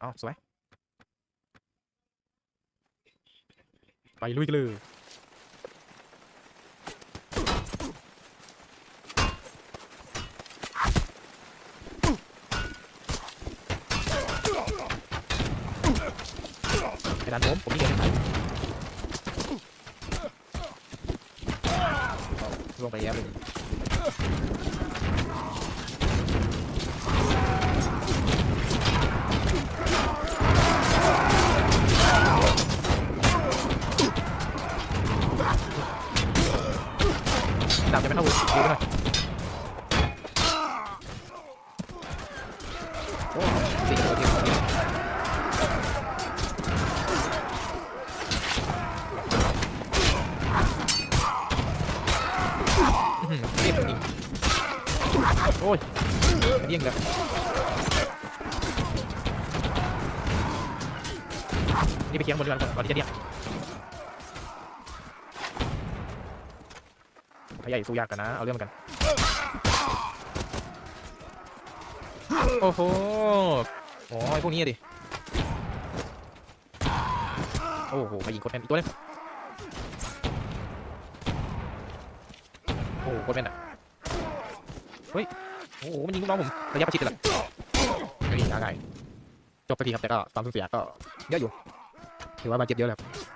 เอาสวย ไปลุยกันเลยไปดันผมผมนี่เองลงไปแย่เลย ดาบจะไม่เข้าดูหน่อยโอ้สี่ตัวเดียเดียวอื้อหือเรียบจริงโอ้ยเยี่ยงเลยนี่ไปเคียงบนดีกว่าก่อนก่อนที่จะเรียก พยายามสู้ยากกันนะ เอาเรื่องกัน โอ้โหโอ้ยพวกนี้อะดิ โอ้โหมายิงโคตรแม่นอีกตัวหนึงโอ้โหโคตรแม่นอะ เฮ้ย โอ้โห มันยิงลูกน้องผมระยะประชิดเลยล่ะเฮ้ยง่ายๆจบสักทีครับ แต่ก็ความสูญเสียก็เยอะอยู่ ถือว่าบาดเจ็บเยอะเลยครับโอ้โหกว่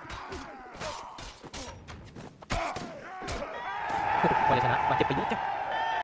าจะชนะบาดเจ็บไปเยอะจัง